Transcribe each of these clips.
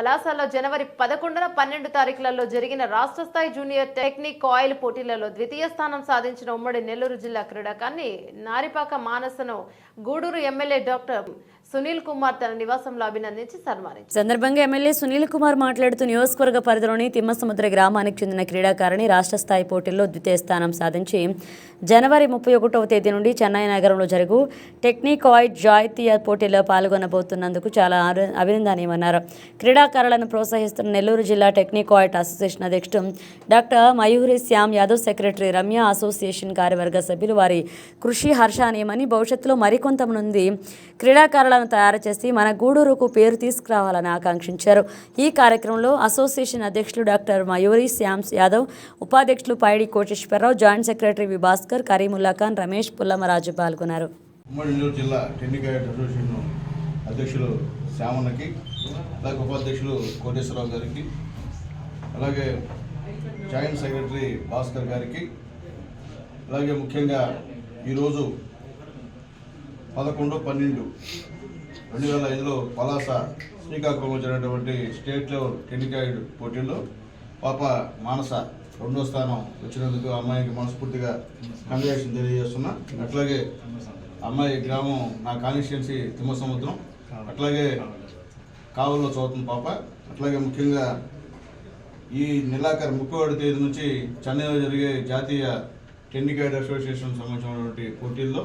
పలాసలో జనవరి పదకొండున పన్నెండు తారీఖులలో జరిగిన రాష్ట్ర స్థాయి జూనియర్ టెక్నిక్ ఆయిల్ పోటీలలో ద్వితీయ స్థానం సాధించిన ఉమ్మడి నెల్లూరు జిల్లా క్రీడాకారిణి నారిపాక మానసను గూడూరు ఎమ్మెల్యే డాక్టర్ సునీల్ కుమార్ తన నివాసంలో అభినందించి సన్మానించారు. సందర్భంగా ఎమ్మెల్యే సునీల్ కుమార్ మాట్లాడుతూ నియోజకవర్గ పరిధిలోని తిమ్మసముద్ర గ్రామానికి చెందిన క్రీడాకారిణి రాష్ట్ర స్థాయి పోటీల్లో ద్వితీయ స్థానం సాధించి జనవరి ముప్పై ఒకటవ తేదీ నుండి చెన్నై నగరంలో జరుగు టెక్నిక్ జాయితీయ పోటీలో పాల్గొనబోతున్నందుకు చాలా అభినందనీయమన్నారు. క్రీడాకారులను ప్రోత్సహిస్తున్న నెల్లూరు జిల్లా టెక్నిక్ అసోసియేషన్ అధ్యక్షుడు doctor Mayuri Shyam Yadav secretary Ramya association కార్యవర్గ సభ్యులు వారి కృషి హర్షానీయమని భవిష్యత్తులో మరికొంతమంది క్రీడాకారులను తయారు చేసి మన గూడూరుకు పేరు తీసుకురావాలని ఆకాంక్షించారు. ఈ కార్యక్రమంలో అసోసియేషన్ అధ్యక్షులు డాక్టర్ మయూరి శ్యామ్స్ యాదవ్ ఉపాధ్యక్షులు Paidi Koteswara Rao joint secretary V Bhaskar Karimulla Khan Ramesh Pullamaraju పాల్గొన్నారు. ఉమ్మడి నెల్లూరు జిల్లా టెన్నికాయట్ అసోసియేషన్ అధ్యక్షులు శ్యామన్నకి అలాగే ఉపాధ్యక్షులు కోటేశ్వరరావు గారికి అలాగే జాయింట్ సెక్రటరీ భాస్కర్ గారికి అలాగే ముఖ్యంగా ఈరోజు పదకొండు పన్నెండు రెండు వేల ఐదులో పలాస శ్రీకాకుళం జరిగినటువంటి స్టేట్ లెవెల్ టెన్నికాయిడ్ పోటీల్లో పాప మానస రెండో స్థానం వచ్చినందుకు అమ్మాయికి మనస్ఫూర్తిగా కంగ్రాచులేషన్ తెలియజేస్తున్నా. అట్లాగే అమ్మాయి గ్రామం నా కాన్స్టిట్యున్సీ తిమ్మసముద్రం. అట్లాగే కావుల్లో చదువుతుంది పాప. అట్లాగే ముఖ్యంగా ఈ నెలాఖరు ముప్పై తేదీ నుంచి చెన్నైలో జరిగే జాతీయ టెన్నికాయిడ్ అసోసియేషన్ సంబంధించినటువంటి పోటీల్లో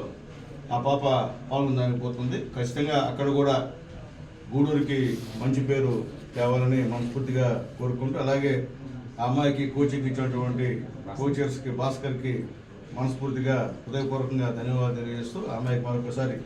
ఆ పాప పాల్గొనడానికి పోతుంది. ఖచ్చితంగా అక్కడ కూడా గూడూరుకి మంచి పేరు తేవాలని మనస్ఫూర్తిగా కోరుకుంటూ అలాగే ఆ అమ్మాయికి కోచింగ్ ఇచ్చినటువంటి కోచర్స్కి భాస్కర్కి మనస్ఫూర్తిగా హృదయపూర్వకంగా ధన్యవాదాలు తెలియజేస్తూ ఆ అమ్మాయికి మరొకసారి